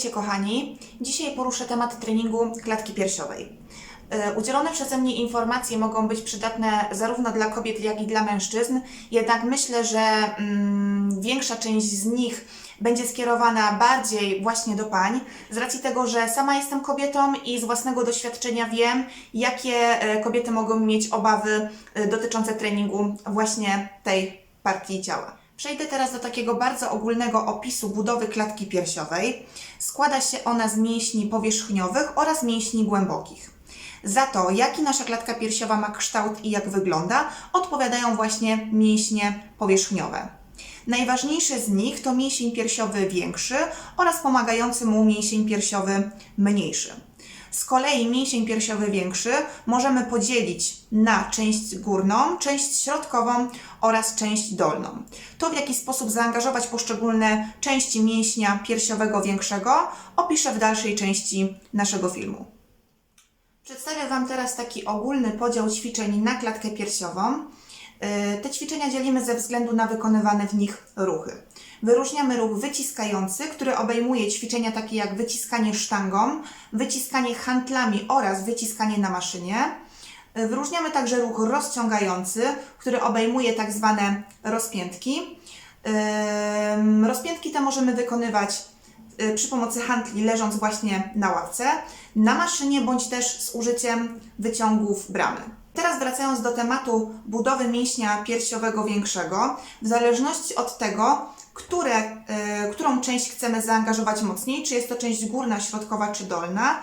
Witajcie kochani. Dzisiaj poruszę temat treningu klatki piersiowej. E, Udzielone przeze mnie informacje mogą być przydatne zarówno dla kobiet, jak i dla mężczyzn, jednak myślę, że mm, większa część z nich będzie skierowana bardziej właśnie do pań, z racji tego, że sama jestem kobietą i z własnego doświadczenia wiem, jakie e, kobiety mogą mieć obawy e, dotyczące treningu właśnie tej partii ciała. Przejdę teraz do takiego bardzo ogólnego opisu budowy klatki piersiowej. Składa się ona z mięśni powierzchniowych oraz mięśni głębokich. Za to, jaki nasza klatka piersiowa ma kształt i jak wygląda, odpowiadają właśnie mięśnie powierzchniowe. Najważniejszy z nich to mięsień piersiowy większy oraz pomagający mu mięsień piersiowy mniejszy. Z kolei mięsień piersiowy większy możemy podzielić na część górną, część środkową oraz część dolną. To, w jaki sposób zaangażować poszczególne części mięśnia piersiowego większego, opiszę w dalszej części naszego filmu. Przedstawię Wam teraz taki ogólny podział ćwiczeń na klatkę piersiową. Yy, Te ćwiczenia dzielimy ze względu na wykonywane w nich ruchy. Wyróżniamy ruch wyciskający, który obejmuje ćwiczenia takie jak wyciskanie sztangą, wyciskanie hantlami oraz wyciskanie na maszynie. Yy, Wyróżniamy także ruch rozciągający, który obejmuje tak zwane rozpiętki. Ym, Rozpiętki te możemy wykonywać przy pomocy handli leżąc właśnie na ławce, na maszynie bądź też z użyciem wyciągów bramy. Teraz wracając do tematu budowy mięśnia piersiowego większego, w zależności od tego, które, y, którą część chcemy zaangażować mocniej, czy jest to część górna, środkowa czy dolna,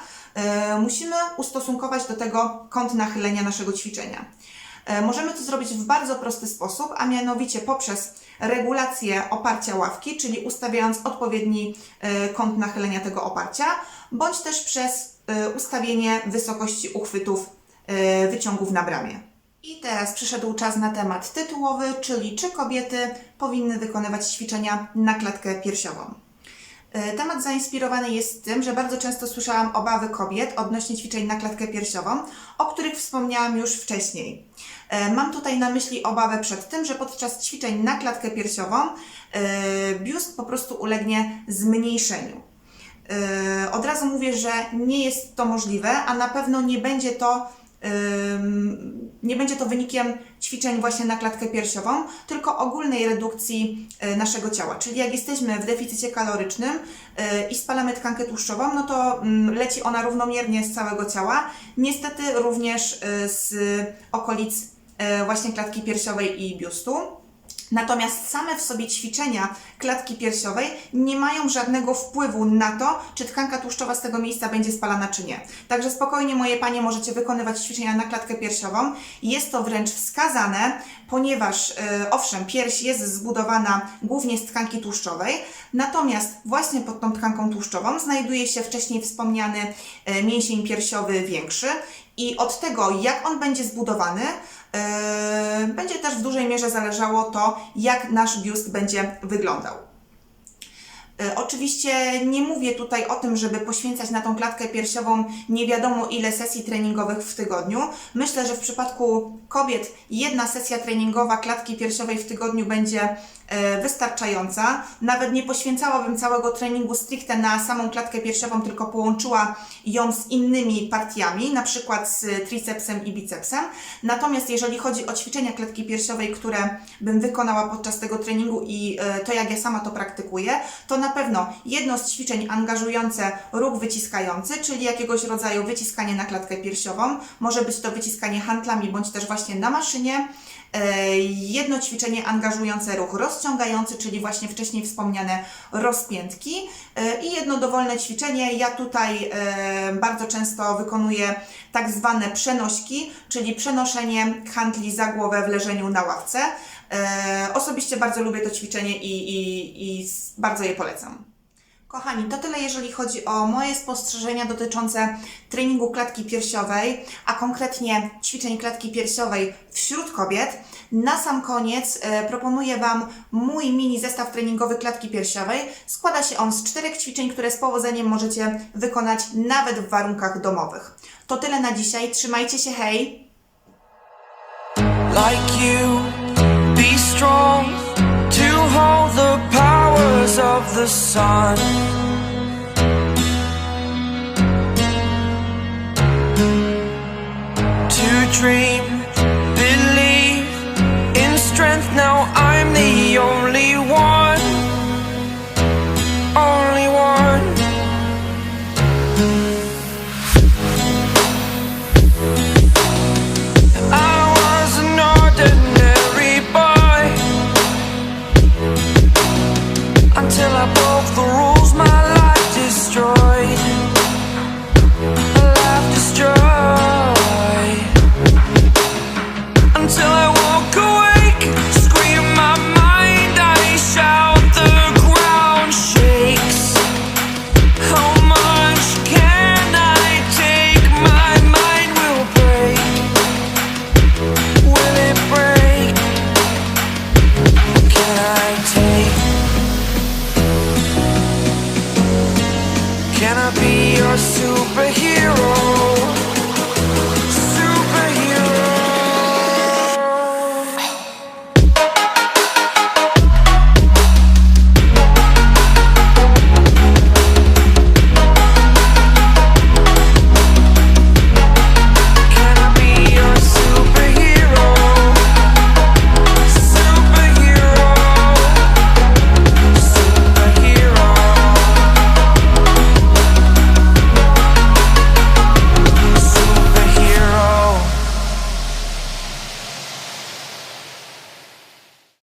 y, musimy ustosunkować do tego kąt nachylenia naszego ćwiczenia. E, Możemy to zrobić w bardzo prosty sposób, a mianowicie poprzez regulację oparcia ławki, czyli ustawiając odpowiedni e, kąt nachylenia tego oparcia, bądź też przez e, ustawienie wysokości uchwytów wyciągów na bramie. I teraz przyszedł czas na temat tytułowy, czyli czy kobiety powinny wykonywać ćwiczenia na klatkę piersiową. E, Temat zainspirowany jest tym, że bardzo często słyszałam obawy kobiet odnośnie ćwiczeń na klatkę piersiową, o których wspomniałam już wcześniej. E, Mam tutaj na myśli obawę przed tym, że podczas ćwiczeń na klatkę piersiową e, biust po prostu ulegnie zmniejszeniu. E, Od razu mówię, że nie jest to możliwe, a na pewno nie będzie to nie będzie to wynikiem ćwiczeń właśnie na klatkę piersiową, tylko ogólnej redukcji y, naszego ciała. Czyli jak jesteśmy w deficycie kalorycznym y, i spalamy tkankę tłuszczową, no to leci ona równomiernie z całego ciała. Niestety również y, z okolic właśnie klatki piersiowej i biustu. Natomiast same w sobie ćwiczenia klatki piersiowej nie mają żadnego wpływu na to, czy tkanka tłuszczowa z tego miejsca będzie spalana, czy nie. Także spokojnie, moje panie, możecie wykonywać ćwiczenia na klatkę piersiową. Jest to wręcz wskazane, ponieważ e, owszem, pierś jest zbudowana głównie z tkanki tłuszczowej, natomiast właśnie pod tą tkanką tłuszczową znajduje się wcześniej wspomniany e, mięsień piersiowy większy i od tego, jak on będzie zbudowany, Yy, będzie też w dużej mierze zależało to, jak nasz biust będzie wyglądał. Yy, Oczywiście nie mówię tutaj o tym, żeby poświęcać na tą klatkę piersiową nie wiadomo ile sesji treningowych w tygodniu. Myślę, że w przypadku kobiet jedna sesja treningowa klatki piersiowej w tygodniu będzie wystarczająca. Nawet nie poświęcałabym całego treningu stricte na samą klatkę piersiową, tylko połączyła ją z innymi partiami, na przykład z tricepsem i bicepsem. Natomiast jeżeli chodzi o ćwiczenia klatki piersiowej, które bym wykonała podczas tego treningu i e, to jak ja sama to praktykuję, to na pewno jedno z ćwiczeń angażujące ruch wyciskający, czyli jakiegoś rodzaju wyciskanie na klatkę piersiową. Może być to wyciskanie handlami bądź też właśnie na maszynie. E, Jedno ćwiczenie angażujące ruch rozciągający, czyli właśnie wcześniej wspomniane rozpiętki E, i jedno dowolne ćwiczenie. Ja tutaj e, bardzo często wykonuję tak zwane przenośki, czyli przenoszenie handli za głowę w leżeniu na ławce. E, Osobiście bardzo lubię to ćwiczenie i, i, i bardzo je polecam. Kochani, to tyle jeżeli chodzi o moje spostrzeżenia dotyczące treningu klatki piersiowej, a konkretnie ćwiczeń klatki piersiowej wśród kobiet. Na sam koniec e, proponuję Wam mój mini zestaw treningowy klatki piersiowej. Składa się on z czterech ćwiczeń, które z powodzeniem możecie wykonać nawet w warunkach domowych. To tyle na dzisiaj. Trzymajcie się, hej! like you. Be strong to hold the of the sun. To dream until I